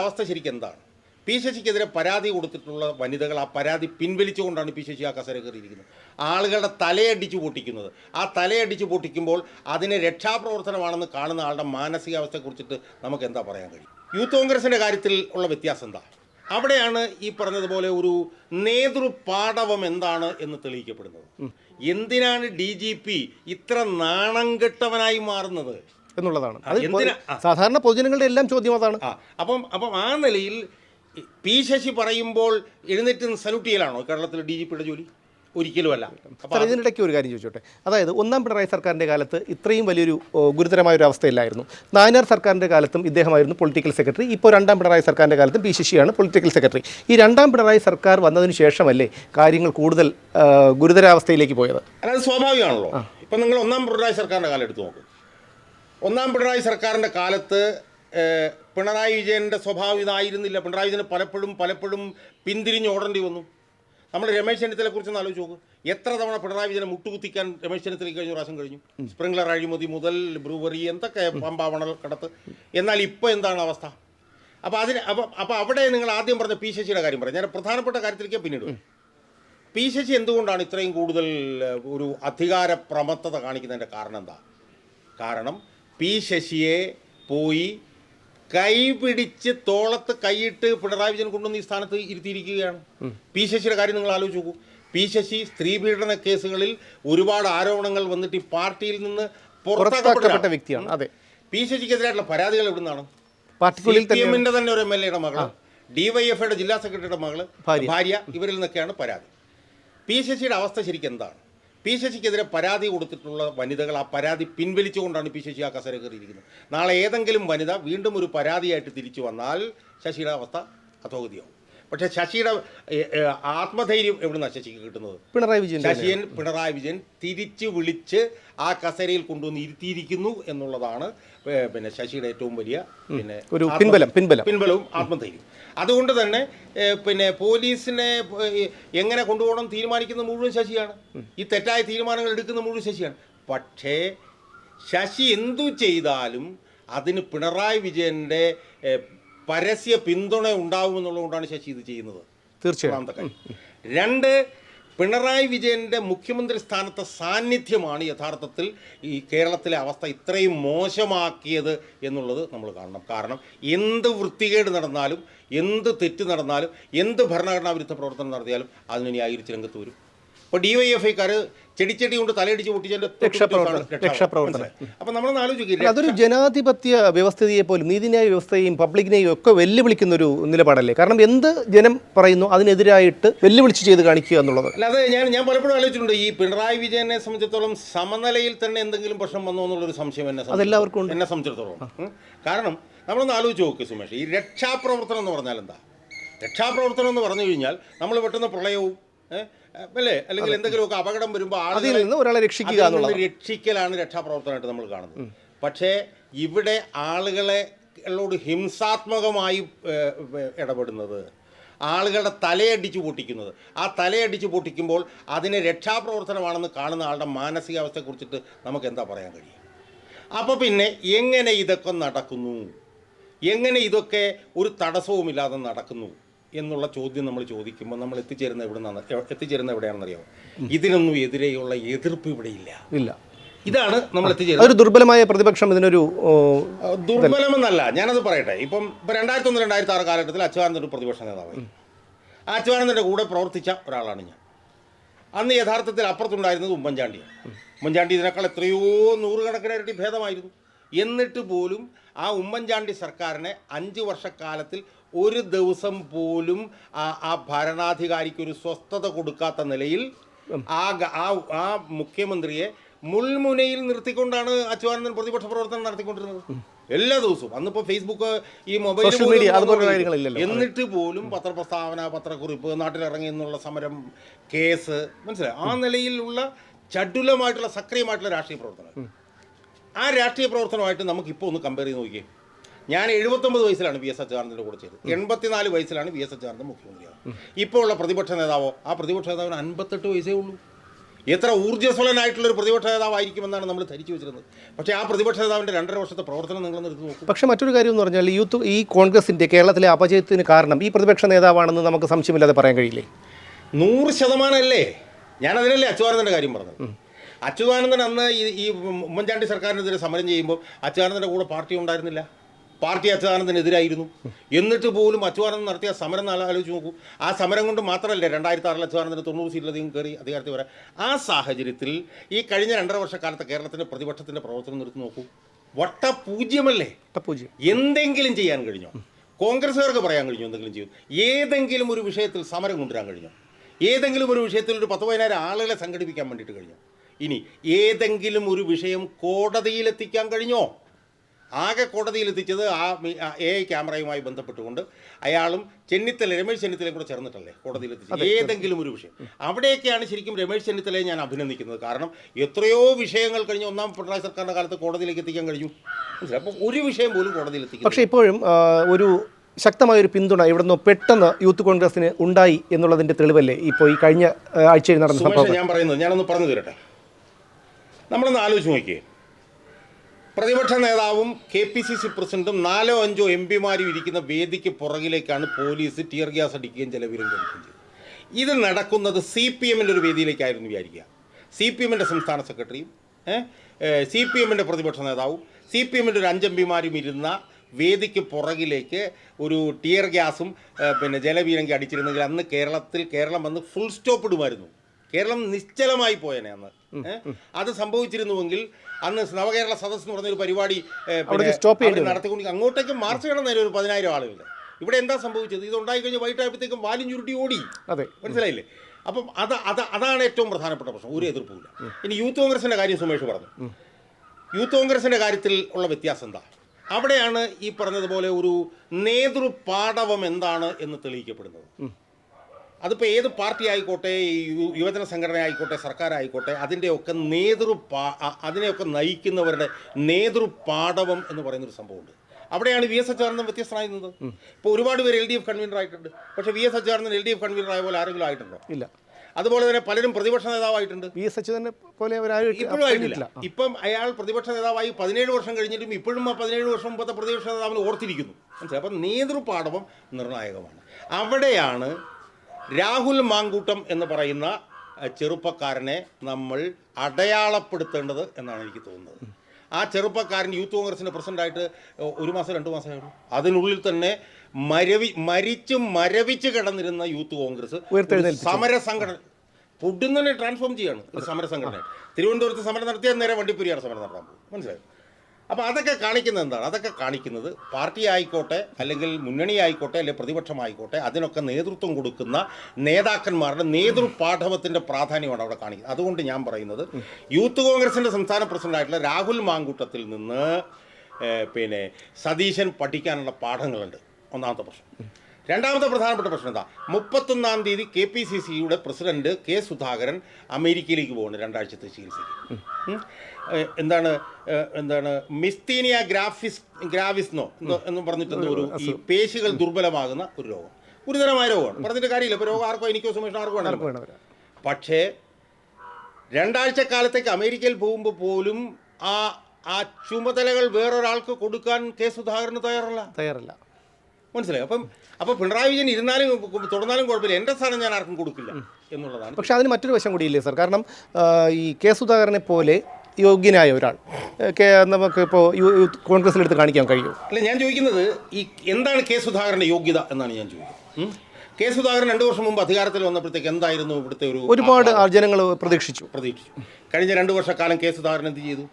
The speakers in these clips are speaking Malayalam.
അവസ്ഥ ശരിക്കും എന്താണ്? പി ശശിക്കെതിരെ പരാതി കൊടുത്തിട്ടുള്ള വനിതകൾ ആ പരാതി പിൻവലിച്ചുകൊണ്ടാണ് പി ശശി ആ കസര കയറിയിരിക്കുന്നത്. ആളുകളുടെ തലയടിച്ചു പൊട്ടിക്കുന്നത്. ആ തലയടിച്ച് പൊട്ടിക്കുമ്പോൾ അതിനെ രക്ഷാപ്രവർത്തനമാണെന്ന് കാണുന്ന ആളുടെ മാനസികാവസ്ഥയെക്കുറിച്ചിട്ട് നമുക്ക് എന്താ പറയാൻ കഴിയും? യൂത്ത് കോൺഗ്രസിന്റെ കാര്യത്തിൽ ഉള്ള വ്യത്യാസം എന്താ? അവിടെയാണ് ഈ പറഞ്ഞതുപോലെ ഒരു നേതൃപാഠവം എന്താണ് എന്ന് തെളിയിക്കപ്പെടുന്നത്. എന്തിനാണ് ഡി ഇത്ര നാണം കെട്ടവനായി മാറുന്നത്? എന്നുള്ളതാണ്. സാധാരണ പൊതുജനങ്ങളുടെ എല്ലാം ചോദ്യം അതാണ്. അപ്പം അപ്പം ആ നിലയിൽ പി ശശി പറയുമ്പോൾ എഴുന്നേറ്റ് സല്യൂട്ട് ചെയ്യലാണോ കേരളത്തിലെ ഡി ജി പിയുടെ ജോലി? ഒരിക്കലുമല്ല. അല്ല സാർ ഇതിനിടയ്ക്ക് ഒരു കാര്യം ചോദിച്ചോട്ടെ. അതായത് ഒന്നാം പിണറായി സർക്കാരിന്റെ കാലത്ത് ഇത്രയും വലിയൊരു ഗുരുതരമായ ഒരു അവസ്ഥയില്ലായിരുന്നു. നായനാർ സർക്കാരിന്റെ കാലത്തും ഇദ്ദേഹമായിരുന്നു പൊളിറ്റിക്കൽ സെക്രട്ടറി. ഇപ്പോൾ രണ്ടാം പിണറായി സർക്കാരിന്റെ കാലത്തും പി ശശിയാണ് പൊളിറ്റിക്കൽ സെക്രട്ടറി. ഈ രണ്ടാം പിണറായി സർക്കാർ വന്നതിന് ശേഷമല്ലേ കാര്യങ്ങൾ കൂടുതൽ ഗുരുതരാവസ്ഥയിലേക്ക് പോയത്? അതായത് സ്വാഭാവികമാണല്ലോ. ഇപ്പം നിങ്ങൾ ഒന്നാം പിണറായി സർക്കാരിന്റെ കാലം എടുത്ത് നോക്കും. ഒന്നാം പിണറായി സർക്കാരിന്റെ കാലത്ത് പിണറായി വിജയന്റെ സ്വഭാവം ഇതായിരുന്നില്ല. പിണറായി വിജയന് പലപ്പോഴും പലപ്പോഴും പിന്തിരിഞ്ഞ് ഓടേണ്ടി വന്നു. നമ്മൾ രമേശ് ചെന്നിത്തലയെ കുറിച്ചൊന്ന് ആലോചിച്ച് നോക്ക്. എത്ര തവണ പിണറായി വിജയനെ മുട്ടുകുത്തിക്കാൻ രമേശ് ചെന്നിത്തലയ്ക്ക് കഴിഞ്ഞ പ്രാവശ്യം കഴിഞ്ഞു? സ്പ്രിംഗ്ലർ അഴിമതി മുതൽ ബ്രൂവറി എന്തൊക്കെ പമ്പാവണൽ കടത്ത്. എന്നാൽ ഇപ്പോൾ എന്താണ് അവസ്ഥ? അപ്പോൾ അതിന് അപ്പോൾ അപ്പോൾ അവിടെ നിങ്ങൾ ആദ്യം പറഞ്ഞ പി ശശിയുടെ കാര്യം പറയാം. ഞാൻ പ്രധാനപ്പെട്ട കാര്യത്തിലേക്ക് പിന്നീട്. പി ശശി എന്തുകൊണ്ടാണ് ഇത്രയും കൂടുതൽ ഒരു അധികാര പ്രമത്തത കാണിക്കുന്നതിന്റെ കാരണം എന്താ? കാരണം പി ശശിയെ പോയി കൈപിടിച്ച് തോളത്ത് കൈയിട്ട് പിണറായി വിജയൻ കൊണ്ടുവന്ന് ഈ സ്ഥാനത്ത് ഇരുത്തിയിരിക്കുകയാണ്. പി ശശിയുടെ കാര്യം നിങ്ങൾ ആലോചിച്ച് നോക്കൂ. പി ശശി സ്ത്രീ പീഡന കേസുകളിൽ ഒരുപാട് ആരോപണങ്ങൾ വന്നിട്ട് ഈ പാർട്ടിയിൽ നിന്ന് പുറത്താക്കപ്പെട്ട വ്യക്തിയാണ്. അതെ. പി ശശിക്കെതിരായിട്ടുള്ള പരാതികൾ എവിടുന്നാണ്? പാർട്ടിക്കുള്ളിൽ പാർട്ടിന്റെ തന്നെ ഒരു എം എൽ എയുടെ മകൾ ഡിവൈഎഫ്ഐയുടെ ജില്ലാ സെക്രട്ടറിയുടെ മകൾ. ഭാര്യ ഇവരിൽ നിന്നൊക്കെയാണ് പരാതി. പി ശശിയുടെ അവസ്ഥ ശരിക്കും എന്താണ്? പി ശശിക്കെതിരെ പരാതി കൊടുത്തിട്ടുള്ള വനിതകൾ ആ പരാതി പിൻവലിച്ചുകൊണ്ടാണ് പി ശശി ആ കസര കയറിയിരിക്കുന്നത്. നാളെ ഏതെങ്കിലും വനിത വീണ്ടും ഒരു പരാതിയായിട്ട് തിരിച്ചു വന്നാൽ ശശിയുടെ അവസ്ഥ അധോഗതിയാവും. പക്ഷേ ശശിയുടെ ആത്മധൈര്യം എവിടെ ആത്മധൈര്യം എവിടുന്നാണ് ശശിക്ക് കിട്ടുന്നത്? പിണറായി വിജയൻ ശശിയൻ പിണറായി വിജയൻ തിരിച്ച് വിളിച്ച് ആ കസേരയിൽ കൊണ്ടുവന്ന് ഇരുത്തിയിരിക്കുന്നു എന്നുള്ളതാണ് പിന്നെ ശശിയുടെ ഏറ്റവും വലിയ പിന്നെ ഒരു പിൻബലം, പിൻബലം. പിൻബലവും ആത്മധൈര്യം. അതുകൊണ്ട് തന്നെ പിന്നെ പോലീസിനെ എങ്ങനെ കൊണ്ടുപോകണം തീരുമാനിക്കുന്ന മുഴുവൻ ശശിയാണ്. ഈ തെറ്റായ തീരുമാനങ്ങൾ എടുക്കുന്ന മുഴുവൻ ശശിയാണ്. പക്ഷേ ശശി എന്തു ചെയ്താലും അതിന് പിണറായി വിജയന്റെ പരസ്യ പിന്തുണ ഉണ്ടാവുമെന്നുള്ളതുകൊണ്ടാണ് ശശി ഇത് ചെയ്യുന്നത്. തീർച്ചയായും രണ്ട് പിണറായി വിജയന്റെ മുഖ്യമന്ത്രി സ്ഥാനത്തെ സാന്നിധ്യമാണ് യഥാർത്ഥത്തിൽ ഈ കേരളത്തിലെ അവസ്ഥ ഇത്രയും മോശമാക്കിയത് എന്നുള്ളത് നമ്മൾ കാണണം. കാരണം എന്ത് വൃത്തികേട് നടന്നാലും എന്ത് തെറ്റ് നടന്നാലും എന്ത് ഭരണഘടനാ വിരുദ്ധ പ്രവർത്തനം നടത്തിയാലും അതിനി ന്യായീകരിച്ച് രംഗത്ത് വരും. ഇപ്പോൾ ഡി വൈ എഫ് ഐക്കാർ ചെടിച്ചെടി കൊണ്ട് തലയടിച്ച് രക്ഷാപ്രവർത്തനം. നമ്മൾ ആലോചിക്കില്ല അതൊരു ജനാധിപത്യ വ്യവസ്ഥയെ പോലും നീതിന്യായ വ്യവസ്ഥയെയും പബ്ലിക്കിനെയും ഒക്കെ വെല്ലുവിളിക്കുന്ന ഒരു നിലപാടല്ലേ കാരണം എന്ത് ജനം പറയുന്നു അതിനെതിരായിട്ട് വെല്ലുവിളിച്ച് ചെയ്ത് കാണിക്കുക എന്നുള്ളത് അല്ലാതെ ഞാൻ ഞാൻ പലപ്പോഴും ആലോചിച്ചിട്ടുണ്ട് ഈ പിണറായി വിജയനെ സംബന്ധിച്ചിടത്തോളം സമനിലയിൽ തന്നെ എന്തെങ്കിലും പ്രശ്നം വന്നോ എന്നുള്ളൊരു സംശയം എന്നെ അതെല്ലാവർക്കും ഉണ്ട്. എന്നെ സംബന്ധിച്ചിടത്തോളം. കാരണം നമ്മളൊന്ന് ആലോചിച്ച് നോക്ക് സുമേഷ് ഈ രക്ഷാപ്രവർത്തനം എന്ന് പറഞ്ഞാൽ എന്താ രക്ഷാപ്രവർത്തനം എന്ന് പറഞ്ഞു കഴിഞ്ഞാൽ നമ്മൾ പെട്ടെന്ന് പ്രളയവും അല്ലേ? അല്ലെങ്കിൽ എന്തെങ്കിലുമൊക്കെ അപകടം വരുമ്പോൾ അതിൽ നിന്ന് ഒരാളെ രക്ഷിക്കുക എന്നുള്ളത് രക്ഷിക്കലാണ് രക്ഷാപ്രവർത്തനമായിട്ട് നമ്മൾ കാണുന്നത്. പക്ഷേ ഇവിടെ ആളുകളെ ോട് ഹിംസാത്മകമായി ഇടപെടുന്നത് ആളുകളുടെ തലയടിച്ച് പൊട്ടിക്കുന്നത്. ആ തലയടിച്ച് പൊട്ടിക്കുമ്പോൾ അതിനെ രക്ഷാപ്രവർത്തനമാണെന്ന് കാണുന്ന ആളുടെ മാനസികാവസ്ഥയെക്കുറിച്ചിട്ട് നമുക്ക് എന്താ പറയാൻ കഴിയും? അപ്പോൾ പിന്നെ എങ്ങനെ ഇതൊക്കെ നടക്കുന്നു? എങ്ങനെ ഇതൊക്കെ ഒരു തടസ്സവുമില്ലാതെ നടക്കുന്നു? എന്നുള്ള ചോദ്യം നമ്മൾ ചോദിക്കുമ്പോൾ നമ്മൾ എത്തിച്ചേരുന്ന എവിടെ നിന്നാണ് എത്തിച്ചേരുന്ന എവിടെയാണെന്നറിയാമോ ഇതിനൊന്നും എതിരെയുള്ള എതിർപ്പ് ഇവിടെയില്ല ഇല്ല. ഇതാണ് നമ്മൾ എത്തിച്ചേരുന്നത്. ഒരു ദുർബലമായ പ്രതിപക്ഷം ഇതിനൊരു ദുർബലമെന്നല്ല ഞാനത് പറയട്ടെ. ഇപ്പം ഇപ്പം രണ്ടായിരത്തി ഒന്ന് രണ്ടായിരത്തി ആറ് കാലഘട്ടത്തിൽ അച്യുതാനന്ദ ഒരു പ്രതിപക്ഷ നേതാവായി. ആ അച്യുതാനന്ദന്റെ കൂടെ പ്രവർത്തിച്ച ഒരാളാണ് ഞാൻ. അന്ന് യഥാർത്ഥത്തിൽ അപ്പുറത്തുണ്ടായിരുന്നത് ഉമ്മൻചാണ്ടിയാണ്. ഉമ്മൻചാണ്ടി ഇതിനേക്കാൾ എത്രയോ നൂറുകണക്കിന് ഇരട്ടി ഭേദമായിരുന്നു. എന്നിട്ട് പോലും ആ ഉമ്മൻചാണ്ടി സർക്കാരിനെ അഞ്ച് വർഷക്കാലത്തിൽ ഒരു ദിവസം പോലും ആ ആ ഭരണാധികാരിക്ക് ഒരു സ്വസ്ഥത കൊടുക്കാത്ത നിലയിൽ ആ ആ മുഖ്യമന്ത്രിയെ മുൾമുനയിൽ നിർത്തിക്കൊണ്ടാണ് അച്യുതാനന്ദൻ പ്രതിപക്ഷ പ്രവർത്തനം നടത്തിക്കൊണ്ടിരുന്നത്. എല്ലാ ദിവസവും. അന്നിപ്പോൾ ഫേസ്ബുക്ക് ഈ മൊബൈൽ എന്നിട്ട് പോലും പത്രപ്രസ്താവന പത്രക്കുറിപ്പ് നാട്ടിലിറങ്ങി എന്നുള്ള സമരം കേസ് മനസ്സിലായി? ആ നിലയിലുള്ള ചടുലമായിട്ടുള്ള സക്രിയമായിട്ടുള്ള രാഷ്ട്രീയ പ്രവർത്തനം ആ രാഷ്ട്രീയ പ്രവർത്തനമായിട്ട് നമുക്ക് ഇപ്പോൾ ഒന്ന് കമ്പയർ ചെയ്ത് നോക്കിയേ. ഞാൻ എഴുപത്തൊമ്പത് വയസ്സിലാണ് വി എസ് അച്യുതാനന്ദന്റെ കൂടെ ചെയ്തത്. എൺപത്തിനാല് വയസ്സിലാണ് വി എസ് അച്യുതാനന്ദൻ മുഖ്യമന്ത്രിയാണ് ഇപ്പോൾ ഉള്ള പ്രതിപക്ഷ നേതാവോ? ആ പ്രതിപക്ഷ നേതാവിന് അൻപത്തെട്ട് വയസ്സേ ഉള്ളൂ. എത്ര ഊർജസ്വലനായിട്ടുള്ള ഒരു പ്രതിപക്ഷ നേതാവായിരിക്കുമെന്നാണ് നമ്മൾ ധരിച്ചു വെച്ചിരുന്നത്. പക്ഷേ ആ പ്രതിപക്ഷ നേതാവിന്റെ രണ്ടര വർഷത്തെ പ്രവർത്തനം നിങ്ങൾ എടുത്ത് നോക്കൂ. പക്ഷേ മറ്റൊരു കാര്യം എന്ന് പറഞ്ഞാൽ യൂത്ത് ഈ കോൺഗ്രസിന്റെ കേരളത്തിലെ അപജയത്തിന് കാരണം ഈ പ്രതിപക്ഷ നേതാവാണെന്ന് നമുക്ക് സംശയമില്ലാതെ പറയാൻ കഴിയില്ലേ? നൂറ് ശതമാനമല്ലേ ഞാൻ അതിനല്ലേ അച്യുതാനന്ദന്റെ കാര്യം പറഞ്ഞത്. അച്യുതാനന്ദൻ അന്ന് ഈ ഉമ്മൻചാണ്ടി സർക്കാരിനെതിരെ സമരം ചെയ്യുമ്പോൾ അച്യുതാനന്ദന്റെ കൂടെ പാർട്ടി ഉണ്ടായിരുന്നില്ല. പാർട്ടി അച്യുതാനന്ദനെതിരായിരുന്നു. എന്നിട്ട് പോലും അച്യുതാനന്ദൻ നടത്തിയ സമരം ആലോചിച്ച് നോക്കൂ. ആ സമരം കൊണ്ട് മാത്രമല്ലേ രണ്ടായിരത്തി ആറിൽ അച്യുതാനന്ദന് തൊണ്ണൂറ് സീറ്റിലധികം കയറി അധികാരത്തിൽ വരാം ആ സാഹചര്യത്തിൽ ഈ കഴിഞ്ഞ രണ്ടര വർഷക്കാലത്തെ കേരളത്തിന്റെ പ്രതിപക്ഷത്തിന്റെ പ്രവർത്തനം നിർത്തി നോക്കൂ. വട്ട പൂജ്യമല്ലേ പൂജ്യം എന്തെങ്കിലും ചെയ്യാൻ കഴിഞ്ഞോ? കോൺഗ്രസ്സുകാർക്ക് പറയാൻ കഴിഞ്ഞോ എന്തെങ്കിലും ചെയ്യും? ഏതെങ്കിലും ഒരു വിഷയത്തിൽ സമരം കൊണ്ടുവരാൻ കഴിഞ്ഞോ? ഏതെങ്കിലും ഒരു വിഷയത്തിൽ ഒരു പത്ത് പതിനായിരം ആളുകളെ സംഘടിപ്പിക്കാൻ വേണ്ടിയിട്ട് കഴിഞ്ഞോ? ഇനി ഏതെങ്കിലും ഒരു വിഷയം കോടതിയിലെത്തിക്കാൻ കഴിഞ്ഞോ? ആകെ കോടതിയിലെത്തിച്ചത് ആ എ ഐ ക്യാമറയുമായി ബന്ധപ്പെട്ടുകൊണ്ട് അയാളും ചെന്നിത്തല രമേശ് ചെന്നിത്തലയും കൂടെ ചേർന്നിട്ടല്ലേ കോടതിയിലെത്തിച്ചത്? ഏതെങ്കിലും ഒരു വിഷയം. അവിടെയൊക്കെയാണ് ശരിക്കും രമേശ് ചെന്നിത്തലയെ ഞാൻ അഭിനന്ദിക്കുന്നത്. കാരണം എത്രയോ വിഷയങ്ങൾ കഴിഞ്ഞ് ഒന്നാം പിണറായി സർക്കാരിന്റെ കാലത്ത് കോടതിയിലേക്ക് എത്തിക്കാൻ കഴിഞ്ഞു. അപ്പോൾ ഒരു വിഷയം പോലും കോടതിയിലെത്തിക്കും പക്ഷേ ഇപ്പോഴും ഒരു ശക്തമായ ഒരു പിന്തുണ ഇവിടുന്ന് പെട്ടെന്ന് യൂത്ത് കോൺഗ്രസിന് ഉണ്ടായി എന്നുള്ളതിന്റെ തെളിവല്ലേ ഇപ്പോൾ ഈ കഴിഞ്ഞ ആഴ്ചയിൽ നടന്ന സംഭവം ഞാൻ പറയുന്നത് ഞാനൊന്ന് പറഞ്ഞു തരട്ടെ. നമ്മളൊന്ന് ആലോചിച്ച് നോക്കിയേ. പ്രതിപക്ഷ നേതാവും കെ പി സി സി പ്രസിഡന്റും നാലോ അഞ്ചോ എം പിമാരും ഇരിക്കുന്ന വേദിക്ക് പുറകിലേക്കാണ് പോലീസ് ടിയർ ഗ്യാസ് അടിക്കുകയും ചിലവരും കഴിക്കുകയും ചെയ്തത്. ഇത് നടക്കുന്നത് സി പി എമ്മിന്റെ ഒരു വേദിയിലേക്കായിരുന്നു വിചാരിക്കുക. സി പി എമ്മിന്റെ സംസ്ഥാന സെക്രട്ടറിയും സി പി എമ്മിന്റെ പ്രതിപക്ഷ നേതാവും സി പി എമ്മിന്റെ ഒരു അഞ്ച് പിമാരും ഇരുന്ന വേദിക്ക് പുറകിലേക്ക് ഒരു ടിയർ ഗ്യാസും പിന്നെ ജലവീരങ്കി അടിച്ചിരുന്നെങ്കിൽ അന്ന് കേരളത്തിൽ കേരളം വന്ന് ഫുൾ സ്റ്റോപ്പ് ഇടുമായിരുന്നു. കേരളം നിശ്ചലമായി പോയനെ അന്ന്. അത് സംഭവിച്ചിരുന്നുവെങ്കിൽ അന്ന് നവകേരള സദസ് എന്ന് പറഞ്ഞൊരു പരിപാടി നടത്തിക്കൊണ്ട് അങ്ങോട്ടേക്ക് മാർച്ച് കിടന്നേരം ഒരു പതിനായിരം ആളുകൾ. ഇവിടെ എന്താ സംഭവിച്ചത്? ഇത് ഉണ്ടായി കഴിഞ്ഞ് വൈകിട്ടായപ്പോഴത്തേക്കും വാലും ചുരുട്ടി ഓടി. അതെ. മനസ്സിലായില്ലേ? അപ്പം അത് അത് അതാണ് ഏറ്റവും പ്രധാനപ്പെട്ട പ്രശ്നം. ഒരു എതിർപ്പുമില്ല. ഇനി യൂത്ത് കോൺഗ്രസിന്റെ കാര്യം സുമേഷ് പറഞ്ഞു. യൂത്ത് കോൺഗ്രസിന്റെ കാര്യത്തിൽ ഉള്ള വ്യത്യാസം എന്താ? അവിടെയാണ് ഈ പറഞ്ഞതുപോലെ ഒരു നേതൃപാടവം എന്താണ് എന്ന് തെളിയിക്കപ്പെടുന്നത്. അതിപ്പോൾ ഏത് പാർട്ടി ആയിക്കോട്ടെ യുവജന സംഘടന ആയിക്കോട്ടെ സർക്കാർ ആയിക്കോട്ടെ അതിന്റെയൊക്കെ നേതൃ പാ അതിനെയൊക്കെ നയിക്കുന്നവരുടെ നേതൃപാടവം എന്ന് പറയുന്നൊരു സംഭവമുണ്ട്. അവിടെയാണ് വി എസ് അച്യുതാനന്ദൻ വ്യത്യസ്തനായി നിന്നത് ഇപ്പോൾ ഒരുപാട് പേര് എൽ ഡി എഫ് കൺവീനർ ആയിട്ടുണ്ട്. പക്ഷേ V S Achuthanandan L D F convener ആയ പോലെ ആരെങ്കിലും ആയിട്ടുണ്ടോ? ഇല്ല. അതുപോലെ തന്നെ പലരും പ്രതിപക്ഷ നേതാവായിട്ടുണ്ട്. വി എസ് അച്യുതനെ പോലെ ഇപ്പോഴും ആയിട്ടില്ല. ഇപ്പം അയാൾ പ്രതിപക്ഷ നേതാവായി പതിനേഴ് വർഷം കഴിഞ്ഞിട്ടും ഇപ്പോഴും ആ പതിനേഴ് വർഷം മുമ്പത്തെ പ്രതിപക്ഷ നേതാവിന് ഓർത്തിരിക്കുന്നു. മനസ്സിലായി? അപ്പം നേതൃപാടവം നിർണായകമാണ്. അവിടെയാണ് രാഹുൽ മാങ്കൂട്ടം എന്ന് പറയുന്ന ചെറുപ്പക്കാരനെ നമ്മൾ അടയാളപ്പെടുത്തേണ്ടത് എന്നാണ് എനിക്ക് തോന്നുന്നത്. ആ ചെറുപ്പക്കാരൻ യൂത്ത് കോൺഗ്രസിന്റെ പ്രസിഡന്റായിട്ട് ഒരു മാസം രണ്ട് മാസമായിരുന്നു അതിനുള്ളിൽ തന്നെ മരവി മരിച്ച് മരവിച്ച് കിടന്നിരുന്ന യൂത്ത് കോൺഗ്രസ് സമര സംഘടന ട്രാൻസ്ഫോം ചെയ്യാണ് ഒരു സമര സംഘടന തിരുവനന്തപുരത്ത് സമരം നടത്തിയാൽ നേരെ വണ്ടിപ്പുരിയാണ് സമരം നടത്താൻ പോകും. മനസ്സിലായോ? അപ്പോൾ അതൊക്കെ കാണിക്കുന്നത് എന്താണ്? അതൊക്കെ കാണിക്കുന്നത് പാർട്ടി ആയിക്കോട്ടെ അല്ലെങ്കിൽ മുന്നണി ആയിക്കോട്ടെ അല്ലെങ്കിൽ പ്രതിപക്ഷമായിക്കോട്ടെ അതിനൊക്കെ നേതൃത്വം കൊടുക്കുന്ന നേതാക്കന്മാരുടെ നേതൃപാഠവത്തിന്റെ പ്രാധാന്യമാണ് അവിടെ കാണിക്കുന്നത്. അതുകൊണ്ട് ഞാൻ പറയുന്നത് യൂത്ത് കോൺഗ്രസിന്റെ സംസ്ഥാന പ്രസിഡന്റായിട്ടുള്ള രാഹുൽ മാങ്കൂട്ടത്തിൽ നിന്ന് പിന്നെ സതീശൻ പഠിക്കാനുള്ള പാഠങ്ങളുണ്ട്. ഒന്നാമത്തെ പ്രശ്നം. രണ്ടാമത്തെ പ്രധാനപ്പെട്ട പ്രശ്നം എന്താ? മുപ്പത്തൊന്നാം തീയതി കെ പി സി സിയുടെ പ്രസിഡന്റ് കെ സുധാകരൻ അമേരിക്കയിലേക്ക് പോകുന്നു രണ്ടാഴ്ചത്തെ ചികിത്സയ്ക്ക്. എന്താണ് എന്താണ് മിസ്തീനിയ ഗ്രാഫിസ് ഗ്രാവിസ്നോ എന്ന് പറഞ്ഞിട്ടുള്ള ഒരു ഈ പേശികൾ ദുർബലമാകുന്ന ഒരു രോഗം. ഗുരുതരമായ രോഗമാണ്. പറഞ്ഞിട്ട് കാര്യമില്ല. ഇപ്പോൾ രോഗം ആർക്കോ എനിക്കോ സുമേഷ് ആർക്കോ വേണമെങ്കിലും പക്ഷേ രണ്ടാഴ്ച കാലത്തേക്ക് അമേരിക്കയിൽ പോകുമ്പോൾ പോലും ആ ആ ചുമതലകൾ വേറൊരാൾക്ക് കൊടുക്കാൻ കെ സുധാകരന് തയ്യാറല്ല. തയ്യാറല്ല. മനസ്സിലായി. അപ്പം അപ്പോൾ പിണറായി വിജയൻ ഇരുന്നാലും തുടർന്നാലും കുഴപ്പമില്ല. എന്റെ സ്ഥാനം ഞാൻ ആർക്കും കൊടുക്കില്ല എന്നുള്ളതാണ്. പക്ഷെ അതിന് മറ്റൊരു വശം കൂടിയില്ലേ സാർ? കാരണം ഈ കെ സുധാകരനെ പോലെ യോഗ്യനായ ഒരാൾ നമുക്ക് ഇപ്പോൾ യൂത്ത് കോൺഗ്രസിലെടുത്ത് കാണിക്കാൻ കഴിയും അല്ല ഞാൻ ചോദിക്കുന്നത് ഈ എന്താണ് കെ സുധാകരന്റെ യോഗ്യത എന്നാണ് ഞാൻ ചോദിക്കുന്നത്? കെ സുധാകരൻ രണ്ട് വർഷം മുമ്പ് അധികാരത്തിൽ വന്നപ്പോഴത്തേക്ക് എന്തായിരുന്നു ഇവിടുത്തെ ഒരു ഒരുപാട് ജനങ്ങൾ പ്രതീക്ഷിച്ചു. പ്രതീക്ഷിച്ചു. കഴിഞ്ഞ രണ്ട് വർഷക്കാലം കെ സുധാകരൻ എന്ത് ചെയ്തു?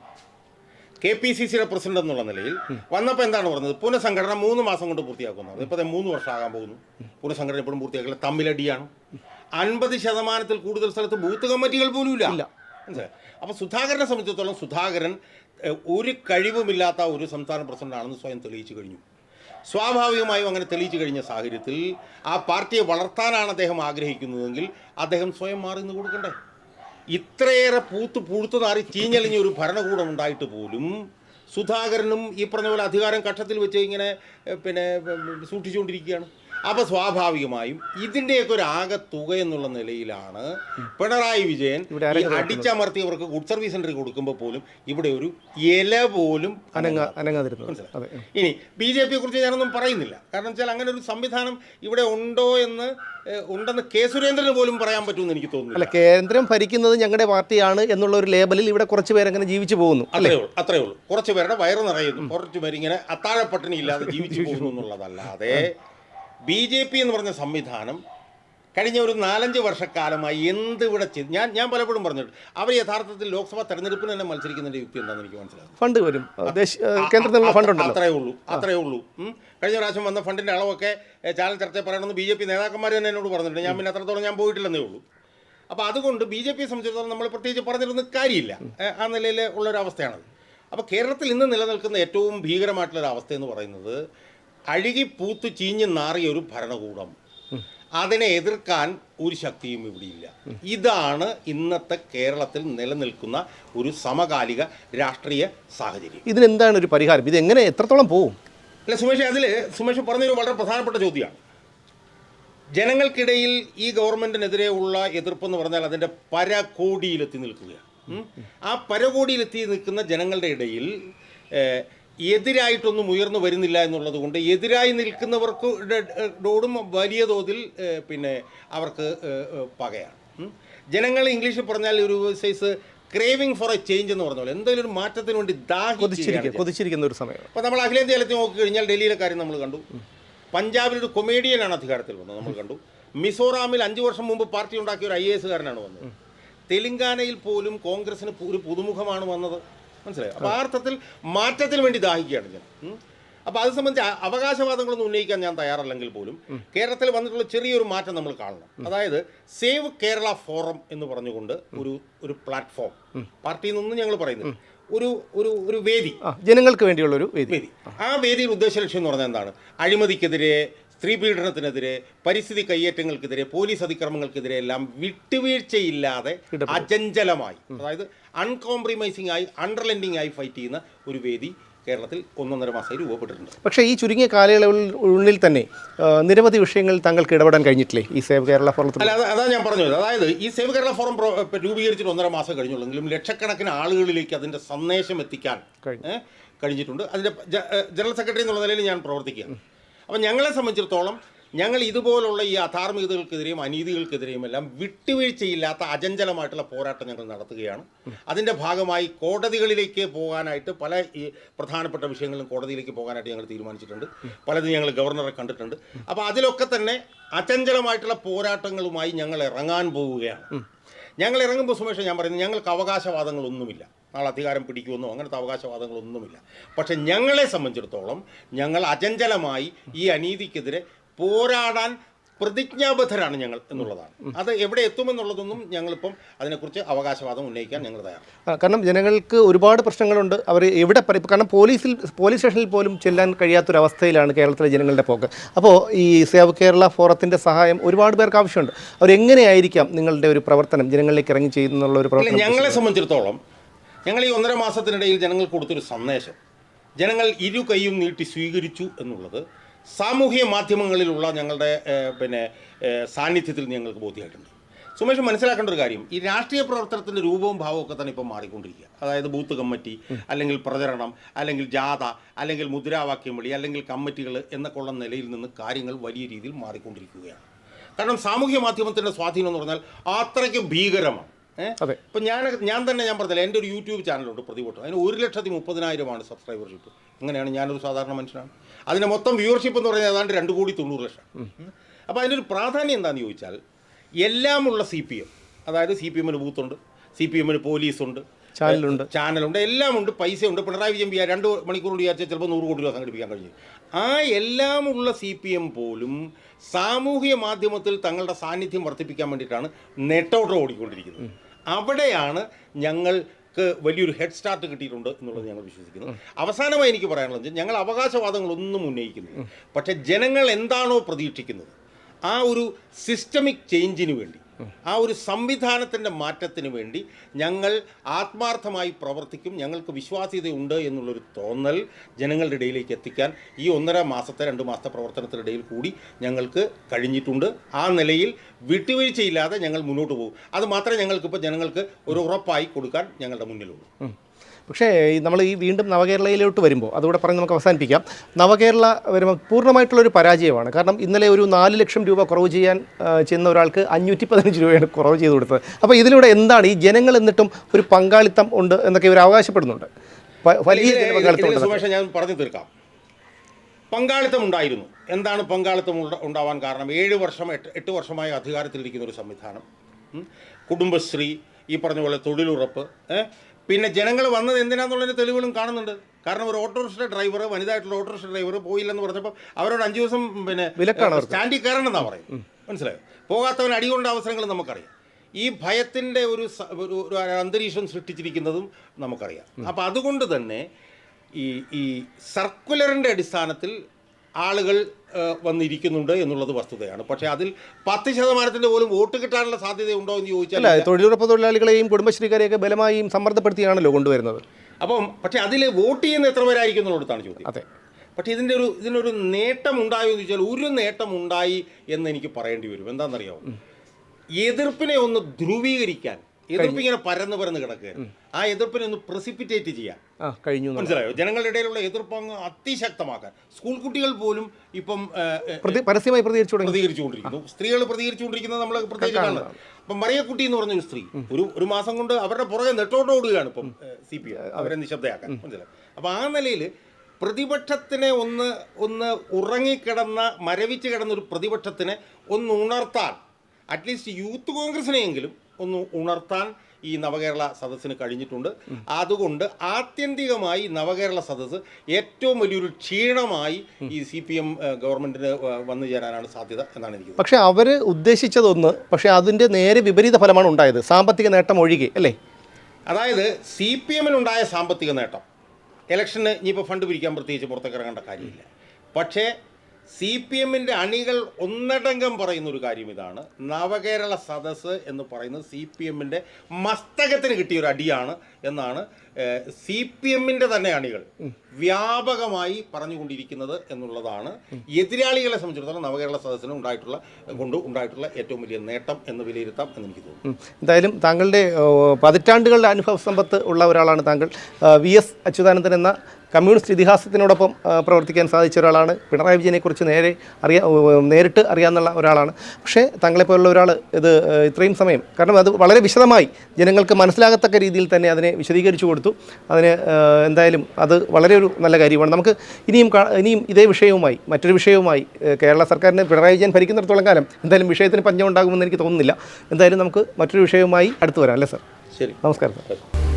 കെ പി സി സിയുടെ പ്രസിഡന്റ് എന്നുള്ള നിലയിൽ വന്നപ്പോൾ എന്താണ് പറഞ്ഞത്? പുനഃസംഘടന മൂന്ന് മാസം കൊണ്ട് പൂർത്തിയാക്കുന്നത് ഇപ്പോൾ മൂന്ന് വർഷമാകാൻ പോകുന്നു. പുനഃസംഘടന ഇപ്പോഴും പൂർത്തിയാക്കില്ല. തമ്മിലടിയാണ് അൻപത് ശതമാനത്തിൽ കൂടുതൽ സ്ഥലത്ത് ബൂത്ത് കമ്മിറ്റികൾ പോലും ഇല്ല? അപ്പോൾ സുധാകരനെ സംബന്ധിച്ചിടത്തോളം സുധാകരൻ ഒരു കഴിവുമില്ലാത്ത ഒരു സംസ്ഥാന പ്രസിഡന്റാണെന്ന് സ്വയം തെളിയിച്ചു കഴിഞ്ഞു. സ്വാഭാവികമായും അങ്ങനെ തെളിയിച്ചു കഴിഞ്ഞ സാഹചര്യത്തിൽ ആ പാർട്ടിയെ വളർത്താനാണ് അദ്ദേഹം ആഗ്രഹിക്കുന്നതെങ്കിൽ അദ്ദേഹം സ്വയം മാറി നിന്ന് കൊടുക്കണ്ടേ? ഇത്രയേറെ പൂത്ത് പൂഴ്ത്തു നാറി ചീഞ്ഞലിഞ്ഞ ഒരു ഭരണകൂടം ഉണ്ടായിട്ട് പോലും സുധാകരനും ഈ പറഞ്ഞ പോലെ അധികാരം കക്ഷത്തിൽ വെച്ച് ഇങ്ങനെ പിന്നെ സൂക്ഷിച്ചുകൊണ്ടിരിക്കുകയാണ്. അപ്പോൾ സ്വാഭാവികമായും ഇതിന്റെയൊക്കെ ഒരു ആകെ തുക എന്നുള്ള നിലയിലാണ് പിണറായി വിജയൻ ഈ അടിച്ചമർത്തിയവർക്ക് ഗുഡ് സർവീസ് സെന്ററിൽ കൊടുക്കുമ്പോൾ പോലും ഇവിടെ ഒരു ഇല പോലും അനങ്ങ ഇനി ബി ജെ പിയെ കുറിച്ച് ഞാനൊന്നും പറയുന്നില്ല. കാരണം വെച്ചാൽ അങ്ങനെ ഒരു സംവിധാനം ഇവിടെ ഉണ്ടോ എന്ന് ഉണ്ടെന്ന് കെ സുരേന്ദ്രന് പോലും പറയാൻ പറ്റുമെന്ന് എനിക്ക് തോന്നുന്നു അല്ല കേന്ദ്രം ഭരിക്കുന്നത് ഞങ്ങളുടെ പാർട്ടിയാണ് എന്നുള്ള ഒരു ലേബലിൽ ഇവിടെ കുറച്ച് പേരങ്ങനെ ജീവിച്ചു പോകുന്നു അല്ലേ? അത്രേ ഉള്ളൂ കുറച്ച് പേരുടെ വയറ് നിറയുന്നു. കുറച്ച് പേരിങ്ങനെ അത്താഴപ്പട്ടിണി ഇല്ലാതെ ജീവിച്ചു പോകുന്നു എന്നുള്ളതല്ലാതെ ബി ജെ പി എന്ന് പറഞ്ഞ സംവിധാനം കഴിഞ്ഞ ഒരു നാലഞ്ച് വർഷക്കാലമായി എന്ത് ഇവിടെ ചെയ്തു? ഞാൻ ഞാൻ പലപ്പോഴും പറഞ്ഞിട്ടുണ്ട്. അവർ യഥാർത്ഥത്തിൽ ലോക്സഭാ തെരഞ്ഞെടുപ്പിന് തന്നെ മത്സരിക്കുന്നതിന്റെ യുക്തി എന്താണെന്ന് എനിക്ക് മനസ്സിലാകും ഫണ്ട് വരും. കേന്ദ്രത്തിൽ ഫണ്ട് അത്രേ ഉള്ളൂ അത്രേ ഉള്ളൂ. കഴിഞ്ഞ പ്രാവശ്യം വന്ന ഫണ്ടിന്റെ അളവൊക്കെ ചാനൽ ചർച്ച പറയണമെന്ന് ബി ജെ പി നേതാക്കന്മാർ തന്നെ എന്നോട് പറഞ്ഞിട്ടുണ്ട്. ഞാൻ പിന്നെ അത്രത്തോളം ഞാൻ പോയിട്ടില്ലെന്നേ ഉള്ളൂ. അപ്പോൾ അതുകൊണ്ട് ബി ജെ പിയെ സംബന്ധിച്ചിടത്തോളം നമ്മൾ പ്രത്യേകിച്ച് പറഞ്ഞിരുന്ന കാര്യമില്ല. ആ നിലയിൽ ഉള്ളൊരവസ്ഥയാണത്. അപ്പോൾ കേരളത്തിൽ ഇന്ന് നിലനിൽക്കുന്ന ഏറ്റവും ഭീകരമായിട്ടുള്ളൊരു അവസ്ഥ എന്ന് പറയുന്നത് അഴുകി പൂത്ത് ചീഞ്ഞ് നാറിയ ഒരു ഭരണകൂടം. അതിനെ എതിർക്കാൻ ഒരു ശക്തിയും ഇവിടെയില്ല ഇതാണ് ഇന്നത്തെ കേരളത്തിൽ നിലനിൽക്കുന്ന ഒരു സമകാലിക രാഷ്ട്രീയ സാഹചര്യം. ഇതിനെന്താണ് ഒരു പരിഹാരം? ഇത് എങ്ങനെ എത്രത്തോളം പോവും? അല്ല സുമേഷ് അതിൽ സുമേഷ് പറഞ്ഞൊരു വളരെ പ്രധാനപ്പെട്ട ചോദ്യമാണ്. ജനങ്ങൾക്കിടയിൽ ഈ ഗവൺമെന്റിനെതിരെ ഉള്ള എതിർപ്പെന്ന് പറഞ്ഞാൽ അതിന്റെ പരകോടിയിലെത്തി നിൽക്കുകയാണ്. ആ പരകോടിയിലെത്തി നിൽക്കുന്ന ജനങ്ങളുടെ ഇടയിൽ എതിരായിട്ടൊന്നും ഉയർന്നു വരുന്നില്ല എന്നുള്ളത് കൊണ്ട് എതിരായി നിൽക്കുന്നവർക്ക് ഡോടും വലിയ തോതിൽ പിന്നെ അവർക്ക് പകയാണ്. ജനങ്ങൾ ഇംഗ്ലീഷിൽ പറഞ്ഞാൽ ഒരു size craving for a change എന്ന് പറഞ്ഞ പോലെ എന്തെങ്കിലും ഒരു മാറ്റത്തിന് വേണ്ടി കൊതിച്ചിരിക്കുന്ന ഒരു സമയം. അപ്പോൾ നമ്മൾ അഖിലേന്ത്യ തലത്തിൽ നോക്കിക്കഴിഞ്ഞാൽ ഡൽഹിയിലെ കാര്യം നമ്മൾ കണ്ടു. പഞ്ചാബിൽ ഒരു കൊമേഡിയനാണ് അധികാരത്തിൽ വന്നത് നമ്മൾ കണ്ടു. മിസോറാമിൽ അഞ്ച് വർഷം മുമ്പ് പാർട്ടി ഉണ്ടാക്കിയ ഒരു ഐ എ എസുകാരനാണ് വന്നത്. തെലങ്കാനയിൽ പോലും കോൺഗ്രസിന് ഒരു പുതുമുഖമാണ് വന്നത്. മനസ്സിലായോ? അപ്പോൾ ആ അർത്ഥത്തിൽ മാറ്റത്തിന് വേണ്ടി ദാഹിക്കുകയാണ് ഞാൻ. അപ്പോൾ അത് സംബന്ധിച്ച് അവകാശവാദങ്ങളൊന്നും ഉന്നയിക്കാൻ ഞാൻ തയ്യാറല്ലെങ്കിൽ പോലും കേരളത്തിൽ വന്നിട്ടുള്ള ചെറിയൊരു മാറ്റം നമ്മൾ കാണണം. അതായത് സേവ് കേരള ഫോറം എന്ന് പറഞ്ഞുകൊണ്ട് ഒരു ഒരു പ്ലാറ്റ്ഫോം. പാർട്ടിയിൽ നിന്നും ഞങ്ങൾ പറയുന്നത്. ഒരു ഒരു ഒരു വേദി. ജനങ്ങൾക്ക് വേണ്ടിയുള്ള ഒരു വേദി. വേദി. ആ. വേദിയിൽ ഉദ്ദേശ ലക്ഷ്യം എന്ന് പറഞ്ഞാൽ എന്താണ്? അഴിമതിക്കെതിരെ സ്ത്രീ പീഡനത്തിനെതിരെ പരിസ്ഥിതി കയ്യേറ്റങ്ങൾക്കെതിരെ പോലീസ് അതിക്രമങ്ങൾക്കെതിരെ എല്ലാം വിട്ടുവീഴ്ചയില്ലാതെ അചഞ്ചലമായി. അതായത് അൺകോംപ്രമൈസിംഗ് ആയി അണ്ടർലെൻഡിംഗ് ആയി ഫൈറ്റ് ചെയ്യുന്ന ഒരു വേദി കേരളത്തിൽ ഒന്നൊന്നര മാസമായി രൂപപ്പെട്ടിട്ടുണ്ട്. പക്ഷേ ഈ ചുരുങ്ങിയ കാലയളവിൽ ഉള്ളിൽ തന്നെ നിരവധി വിഷയങ്ങളിൽ താങ്കൾക്ക് ഇടപെടാൻ കഴിഞ്ഞിട്ടില്ലേ ഈ സേവ് കേരള ഫോറത്തിൽ? അല്ല അതാ അതാ ഞാൻ പറഞ്ഞത്. അതായത് ഈ സേവ് കേരള ഫോറം രൂപീകരിച്ചിട്ട് ഒന്നര മാസം കഴിഞ്ഞുള്ളെങ്കിലും ലക്ഷക്കണക്കിന് ആളുകളിലേക്ക് അതിന്റെ സന്ദേശം എത്തിക്കാൻ കഴിഞ്ഞിട്ടുണ്ട്. അതിന്റെ ജനറൽ സെക്രട്ടറി എന്നുള്ള നിലയിൽ ഞാൻ പ്രവർത്തിക്കുകയാണ്. അപ്പം ഞങ്ങളെ സംബന്ധിച്ചിടത്തോളം ഞങ്ങൾ ഇതുപോലുള്ള ഈ അധാർമികതകൾക്കെതിരെയും അനീതികൾക്കെതിരെയും എല്ലാം വിട്ടുവീഴ്ചയില്ലാത്ത അചഞ്ചലമായിട്ടുള്ള പോരാട്ടം ഞങ്ങൾ നടത്തുകയാണ്. അതിന്റെ ഭാഗമായി കോടതികളിലേക്ക് പോകാനായിട്ട് പല ഈ പ്രധാനപ്പെട്ട വിഷയങ്ങളും കോടതിയിലേക്ക് പോകാനായിട്ട് ഞങ്ങൾ തീരുമാനിച്ചിട്ടുണ്ട്. പലതും ഞങ്ങൾ ഗവർണറെ കണ്ടിട്ടുണ്ട്. അപ്പോൾ അതിലൊക്കെ തന്നെ അചഞ്ചലമായിട്ടുള്ള പോരാട്ടങ്ങളുമായി ഞങ്ങൾ ഇറങ്ങാൻ പോവുകയാണ്. ഞങ്ങൾ ഇറങ്ങുമ്പോൾ സുമേഷ് ഞാൻ പറയുന്നത് ഞങ്ങൾക്ക് അവകാശവാദങ്ങളൊന്നുമില്ല. നാളെ അധികാരം പിടിക്കുമെന്നോ അങ്ങനത്തെ അവകാശവാദങ്ങളൊന്നുമില്ല. പക്ഷെ ഞങ്ങളെ സംബന്ധിച്ചിടത്തോളം ഞങ്ങൾ അചഞ്ചലമായി ഈ അനീതിക്കെതിരെ പോരാടാൻ പ്രതിജ്ഞാബദ്ധരാണ് ഞങ്ങൾ എന്നുള്ളതാണ്. അത് എവിടെ എത്തുമെന്നുള്ളതൊന്നും ഞങ്ങളിപ്പം അതിനെക്കുറിച്ച് അവകാശവാദം ഉന്നയിക്കാൻ ഞങ്ങൾ തയ്യാറാണ്. കാരണം ജനങ്ങൾക്ക് ഒരുപാട് പ്രശ്നങ്ങളുണ്ട്. അവർ എവിടെ പറയും കാരണം പോലീസിൽ പോലീസ് സ്റ്റേഷനിൽ പോലും ചെല്ലാൻ കഴിയാത്തൊരവസ്ഥയിലാണ് കേരളത്തിലെ ജനങ്ങളുടെ പോക്ക്. അപ്പോൾ ഈ സേവ് കേരള ഫോറത്തിന്റെ സഹായം ഒരുപാട് പേർക്ക് ആവശ്യമുണ്ട്. അവരെങ്ങനെയായിരിക്കാം നിങ്ങളുടെ ഒരു പ്രവർത്തനം ജനങ്ങളിലേക്ക് ഇറങ്ങി ചെയ്യുന്നുള്ള ഒരു പ്രവർത്തനം ഞങ്ങളെ സംബന്ധിച്ചിടത്തോളം ഞങ്ങൾ ഈ ഒന്നര മാസത്തിനിടയിൽ ജനങ്ങൾക്ക് കൊടുത്തൊരു സന്ദേശം. ജനങ്ങൾ ഇരു കൈയും നീട്ടി സ്വീകരിച്ചു എന്നുള്ളത് സാമൂഹിക മാധ്യമങ്ങളിലുള്ള ഞങ്ങളുടെ പിന്നെ സാന്നിധ്യത്തിൽ ഞങ്ങൾക്ക് ബോധ്യമായിട്ടുണ്ട്. സുമേഷ് മനസ്സിലാക്കേണ്ട ഒരു കാര്യം. ഈ രാഷ്ട്രീയ പ്രവർത്തനത്തിന്റെ രൂപവും ഭാവവും ഒക്കെ തന്നെ ഇപ്പോൾ മാറിക്കൊണ്ടിരിക്കുക. അതായത് ബൂത്ത് കമ്മിറ്റി അല്ലെങ്കിൽ പ്രചരണം അല്ലെങ്കിൽ ജാഥ അല്ലെങ്കിൽ മുദ്രാവാക്യം വിളി അല്ലെങ്കിൽ കമ്മിറ്റികൾ എന്നൊക്കെ ഉള്ള നിലയിൽ നിന്ന് കാര്യങ്ങൾ വലിയ രീതിയിൽ മാറിക്കൊണ്ടിരിക്കുകയാണ്. കാരണം സാമൂഹ്യ മാധ്യമത്തിന്റെ സ്വാധീനം എന്ന് പറഞ്ഞാൽ അത്രയ്ക്ക് ഭീകരമാണ്. അതെ. ഇപ്പം ഞാൻ ഞാൻ തന്നെ ഞാൻ പറഞ്ഞില്ല എന്റെ ഒരു യൂട്യൂബ് ചാനലുണ്ട് പ്രതികൂട്ടം അതിന് ഒരു ലക്ഷത്തി മുപ്പതിനായിരമാണ് സബ്സ്ക്രൈബർഷിപ്പ് അങ്ങനെയാണ് ഞാനൊരു സാധാരണ മനുഷ്യനാണ്. അതിന്റെ മൊത്തം വ്യൂവർഷിപ്പ് എന്ന് പറഞ്ഞാൽ ഏതാണ്ട് രണ്ട് കോടി തൊണ്ണൂറ് ലക്ഷം. അപ്പോൾ അതിന്റെ ഒരു പ്രാധാന്യം എന്താണെന്ന് ചോദിച്ചാൽ എല്ലാമുള്ള സി പി എം അതായത് സി പി എമ്മിന് ബൂത്തുണ്ട് സി പി എമ്മിന് പോലീസുണ്ട് ചാനലുണ്ട്. ചാനലുണ്ട്. എല്ലാം ഉണ്ട് പൈസയുണ്ട്. പിണറായി വിജയൻ വിചാരിച്ച രണ്ട് മണിക്കൂർ കൊണ്ട് വിചാരിച്ചാൽ ചിലപ്പോൾ നൂറ് കോടി രൂപ സംഘടിപ്പിക്കാൻ കഴിയും ആ എല്ലാമുള്ള സി പി എം പോലും സാമൂഹിക മാധ്യമത്തിൽ തങ്ങളുടെ സാന്നിധ്യം വർദ്ധിപ്പിക്കാൻ വേണ്ടിയിട്ടാണ് നെട്ടോട്ടം ഓടിക്കൊണ്ടിരിക്കുന്നത്. അവിടെയാണ് ഞങ്ങൾക്ക് വലിയൊരു ഹെഡ് സ്റ്റാർട്ട് കിട്ടിയിട്ടുണ്ട് എന്നുള്ളത് ഞങ്ങൾ വിശ്വസിക്കുന്നു. അവസാനമായി എനിക്ക് പറയാനുള്ളത് ഞങ്ങൾ അവകാശവാദങ്ങളൊന്നും ഉന്നയിക്കുന്നില്ല. പക്ഷേ ജനങ്ങൾ എന്താണോ പ്രതീക്ഷിക്കുന്നത് ആ ഒരു സിസ്റ്റമിക് ചേഞ്ചിന് വേണ്ടി ആ ഒരു സംവിധാനത്തിന്റെ മാറ്റത്തിന് വേണ്ടി ഞങ്ങൾ ആത്മാർത്ഥമായി പ്രവർത്തിക്കും ഞങ്ങൾക്ക് വിശ്വാസ്യതയുണ്ട് എന്നുള്ളൊരു തോന്നൽ ജനങ്ങളുടെ ഇടയിലേക്ക് എത്തിക്കാൻ ഈ ഒന്നര മാസത്തെ രണ്ട് മാസത്തെ പ്രവർത്തനത്തിനിടയിൽ കൂടി ഞങ്ങൾക്ക് കഴിഞ്ഞിട്ടുണ്ട്. ആ നിലയിൽ വിട്ടുവീഴ്ചയില്ലാതെ ഞങ്ങൾ മുന്നോട്ട് പോകും. അത് മാത്രമേ ഞങ്ങൾക്കിപ്പോൾ ജനങ്ങൾക്ക് ഒരു ഉറപ്പായി കൊടുക്കാൻ ഞങ്ങളുടെ മുന്നിലുള്ളൂ. പക്ഷേ നമ്മൾ ഈ വീണ്ടും നവകേരളയിലോട്ട് വരുമ്പോൾ അതുകൂടെ പറഞ്ഞ് നമുക്ക് അവസാനിപ്പിക്കാം. നവകേരള വരുമ്പോൾ പൂർണമായിട്ടുള്ളൊരു പരാജയമാണ്. കാരണം ഇന്നലെ ഒരു നാല് ലക്ഷം രൂപ കുറവ് ചെയ്യാൻ ചെയ്യുന്ന ചെന്ന ഒരാൾക്ക് അഞ്ഞൂറ്റി പതിനഞ്ച് രൂപയാണ് കുറവ് ചെയ്ത് കൊടുത്തത്. അപ്പോൾ ഇതിലൂടെ എന്താണ് ഈ ജനങ്ങൾ എന്നിട്ടും ഒരു പങ്കാളിത്തം ഉണ്ട് എന്നൊക്കെ ഇവർ അവകാശപ്പെടുന്നുണ്ട്. വലിയ ഞാൻ പറഞ്ഞു തീർക്കാം. പങ്കാളിത്തം ഉണ്ടായിരുന്നു. എന്താണ് പങ്കാളിത്തം ഉണ്ടാവാൻ കാരണം? ഏഴ് വർഷം എട്ട് എട്ട് വർഷമായി അധികാരത്തിലിരിക്കുന്ന ഒരു സംവിധാനം. കുടുംബശ്രീ ഈ പറഞ്ഞ പോലെ തൊഴിലുറപ്പ്? പിന്നെ ജനങ്ങൾ വന്നത് എന്തിനാന്നുള്ളതിന്റെ തെളിവുകളും കാണുന്നുണ്ട്. കാരണം ഒരു ഓട്ടോറിക്ഷ ഡ്രൈവർ വനിതായിട്ടുള്ള ഓട്ടോറിക്ഷ ഡ്രൈവർ പോയില്ലെന്ന് പറഞ്ഞപ്പോൾ അവരോട് അഞ്ച് ദിവസം പിന്നെ. സ്റ്റാൻഡിൽ കയറണം എന്നാ പറയും മനസ്സിലായോ? പോകാത്തവൻ അടികൊണ്ട അവസരങ്ങൾ നമുക്കറിയാം. ഈ ഭയത്തിന്റെ ഒരു ഒരു ഒരു അന്തരീക്ഷം സൃഷ്ടിച്ചിരിക്കുന്നതും നമുക്കറിയാം. അപ്പോൾ അതുകൊണ്ട് തന്നെ ഈ ഈ സർക്കുലറിന്റെ അടിസ്ഥാനത്തിൽ ആളുകൾ വന്നിരിക്കുന്നുണ്ട് എന്നുള്ളത് വസ്തുതയാണ്. പക്ഷേ അതിൽ പത്ത് ശതമാനത്തിന്റെ പോലും വോട്ട് കിട്ടാനുള്ള സാധ്യതയുണ്ടോ എന്ന് ചോദിച്ചാൽ തൊഴിലുറപ്പ് തൊഴിലാളികളെയും കുടുംബശ്രീക്കാരെയൊക്കെ ബലമായും സമ്മർദ്ദപ്പെടുത്തിയാണല്ലോ കൊണ്ടുവരുന്നത്. അപ്പം പക്ഷേ അതിൽ വോട്ട് ചെയ്യുന്ന എത്ര പേരായിരിക്കും എന്നുള്ളതാണ് ചോദ്യം. അതെ. പക്ഷേ ഇതിന്റെ ഒരു ഇതിനൊരു നേട്ടം ഉണ്ടായോ എന്ന് ചോദിച്ചാൽ ഒരു നേട്ടം ഉണ്ടായി എന്ന് എനിക്ക് പറയേണ്ടി വരും. എന്താണെന്നറിയാമോ എതിർപ്പിനെ ഒന്ന് ധ്രുവീകരിക്കാൻ എതിർപ്പ് ഇങ്ങനെ പരന്ന് പരന്ന് കിടക്കുക ആ എതിർപ്പിനെ ഒന്ന് പ്രസിപ്പിറ്റേറ്റ് ചെയ്യാൻ കഴിഞ്ഞു മനസ്സിലായോ? ജനങ്ങളുടെ ഇടയിലുള്ള എതിർപ്പ് അങ്ങ് അതിശക്തമാക്കാൻ. സ്കൂൾ കുട്ടികൾ പോലും ഇപ്പം പരസ്യമായി പ്രതികരിച്ചു പ്രതികരിച്ചുകൊണ്ടിരിക്കുന്നു. സ്ത്രീകൾ പ്രതികരിച്ചുകൊണ്ടിരിക്കുന്നത് നമ്മൾ പ്രത്യേകിച്ച് കാണുന്നത്. അപ്പം മറിയക്കുട്ടി എന്ന് പറഞ്ഞൊരു സ്ത്രീ ഒരു ഒരു മാസം കൊണ്ട് അവരുടെ പുറകെ നെട്ടോട്ടോടുകയാണ് ഇപ്പം സി പി ഐ അവരെ നിശബ്ദയാക്കാൻ. മനസ്സിലായി? അപ്പം ആ നിലയിൽ പ്രതിപക്ഷത്തിനെ ഒന്ന് ഒന്ന് ഉറങ്ങിക്കിടന്ന മരവിച്ച് കിടന്ന ഒരു പ്രതിപക്ഷത്തിനെ ഒന്ന് ഉണർത്താൻ അറ്റ്ലീസ്റ്റ് യൂത്ത് കോൺഗ്രസിനെയെങ്കിലും ഒന്ന് ഉണർത്താൻ ഈ നവകേരള സദസ്സിന് കഴിഞ്ഞിട്ടുണ്ട്. അതുകൊണ്ട് ആത്യന്തികമായി നവകേരള സദസ്സ് ഏറ്റവും വലിയൊരു ക്ഷീണമായി ഈ സി പി എം ഗവൺമെന്റിന് വന്നു ചേരാനാണ് സാധ്യത എന്നാണ് എനിക്ക് പക്ഷേ അവർ ഉദ്ദേശിച്ചതൊന്ന് പക്ഷേ അതിന്റെ നേരെ വിപരീത ഫലമാണ് ഉണ്ടായത്. സാമ്പത്തിക നേട്ടം ഒഴികെ അല്ലേ? അതായത് സി പി എമ്മിനുണ്ടായ സാമ്പത്തിക നേട്ടം. ഇലക്ഷന് ഇനിയിപ്പോൾ ഫണ്ട് പിരിക്കാൻ പ്രത്യേകിച്ച് പുറത്തേക്ക് ഇറങ്ങേണ്ട കാര്യമില്ല. പക്ഷേ സി പി എമ്മിന്റെ അണികൾ ഒന്നടങ്കം പറയുന്ന ഒരു കാര്യം ഇതാണ് നവകേരള സദസ്സ് എന്ന് പറയുന്നത് സി പി എമ്മിന്റെ മസ്തകത്തിന് കിട്ടിയ ഒരു അടിയാണ് എന്നാണ് സി പി എമ്മിന്റെ തന്നെ അണികൾ വ്യാപകമായി പറഞ്ഞുകൊണ്ടിരിക്കുന്നത് എന്നുള്ളതാണ്. എതിരാളികളെ സംബന്ധിച്ചിടത്തോളം നവകേരള സദസ്സിന് ഉണ്ടായിട്ടുള്ള കൊണ്ട് ഉണ്ടായിട്ടുള്ള ഏറ്റവും വലിയ നേട്ടം എന്ന് വിലയിരുത്താം എന്ന് എനിക്ക് തോന്നുന്നു. എന്തായാലും താങ്കളുടെ പതിറ്റാണ്ടുകളുടെ അനുഭവ സമ്പത്ത് ഉള്ള ഒരാളാണ് താങ്കൾ. വി എസ് അച്യുതാനന്ദൻ എന്ന കമ്മ്യൂണിസ്റ്റ് ഇതിഹാസത്തിനോടൊപ്പം പ്രവർത്തിക്കാൻ സാധിച്ച ഒരാളാണ്. പിണറായി വിജയനെക്കുറിച്ച് നേരെ അറിയാ നേരിട്ട് അറിയാമെന്നുള്ള ഒരാളാണ്. പക്ഷേ തങ്ങളെപ്പോലുള്ള ഒരാൾ ഇത് ഇത്രയും സമയം കാരണം അത് വളരെ വിശദമായി ജനങ്ങൾക്ക് മനസ്സിലാകത്തക്ക രീതിയിൽ തന്നെ അതിനെ വിശദീകരിച്ചു കൊടുത്തു. അതിന് എന്തായാലും അത് വളരെ ഒരു നല്ല കാര്യമാണ്. നമുക്ക് ഇനിയും ഇനിയും ഇതേ വിഷയവുമായി മറ്റൊരു വിഷയവുമായി കേരള സർക്കാരിന് പിണറായി വിജയൻ ഭരിക്കുന്നിടത്തോളം കാലം എന്തായാലും വിഷയത്തിന് പഞ്ഞം ഉണ്ടാകുമെന്ന് എനിക്ക് തോന്നുന്നില്ല. എന്തായാലും നമുക്ക് മറ്റൊരു വിഷയവുമായി അടുത്തു വരാം. അല്ലേ സർ? ശരി. നമസ്കാരം സാർ.